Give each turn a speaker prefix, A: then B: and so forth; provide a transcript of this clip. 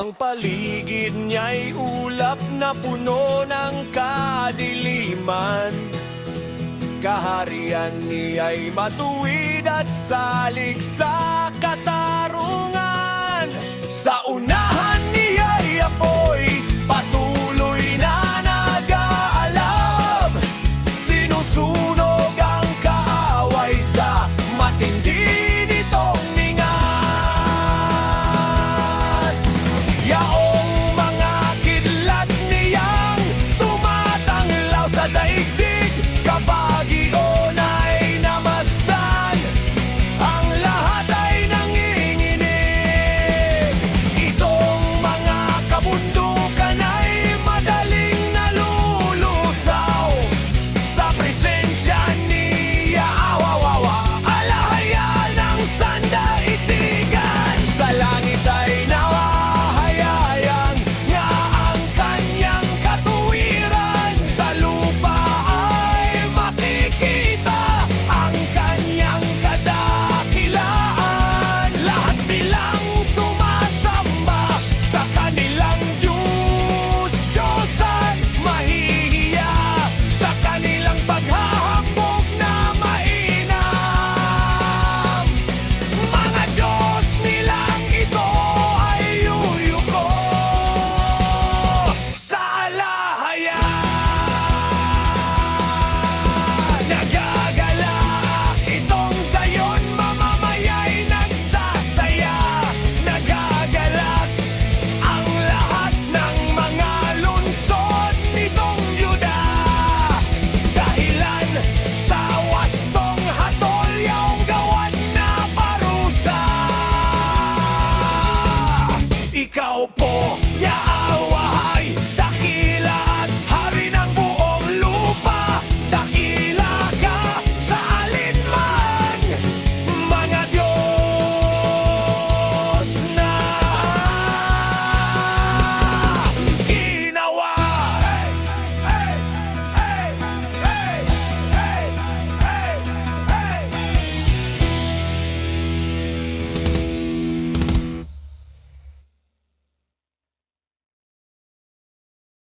A: Ang paligid niya'y ulap na puno ng kadiliman. Kaharian niya'y matuwid at salig sa kata Oh boy.